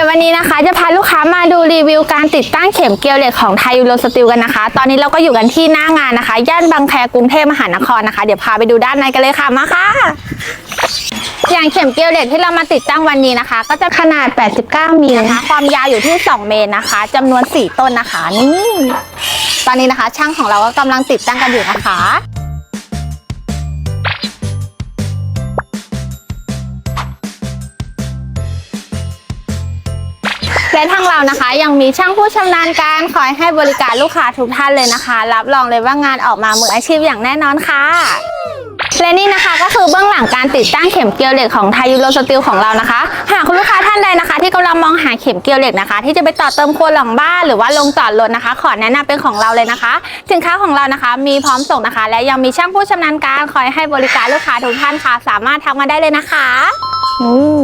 ดี๋ยววันนี้นะคะ จะพาลูกค้ามาดูรีวิวการติดตั้งเข็มเกลียวเหล็กของไทยยูโรสตีลกันนะคะ ตอนนี้เราก็อยู่กันที่หน้างานนะคะ ย่านบางแคกรุงเทพมหานครนะคะ เดี๋ยวพาไปดูด้านในกันเลยค่ะมาค่ะ อย่างเข็มเกลียวเหล็กที่เรามาติดตั้งวันนี้นะคะ ก็จะขนาด 89 มิลนะคะ ความยาวอยู่ที่ 2 เมตรนะคะจำนวน 4 ต้นนะคะนี่ตอนนี้นะคะ ช่างของเราก็กำลังติดตั้งกันอยู่นะคะ และทางเรานะคะยังมีช่างผู้ชำนาญการคอยให้บริการลูกค้าทุกท่านเลยนะคะ รับรองเลยว่างานออกมามืออาชีพอย่างแน่นอนค่ะและนี่นะคะก็คือเบื้องหลังการติดตั้งเข็มเกลียวเหล็กของไทยยูโรสตีลของเรานะคะ หากคุณลูกค้าท่านใดนะคะ ที่กำลังมองหาเข็มเกลียวเหล็กนะคะ ที่จะไปต่อเติมครัวหลังบ้านหรือว่าลงจอดรถนะคะ ขอแนะนำเป็นของเราเลยนะคะ สินค้าของเรานะคะ มีพร้อมส่งนะคะ และยังมีช่างผู้ชำนาญการคอยให้บริการลูกค้าทุกท่านค่ะ สามารถทักมาได้เลยนะคะอืม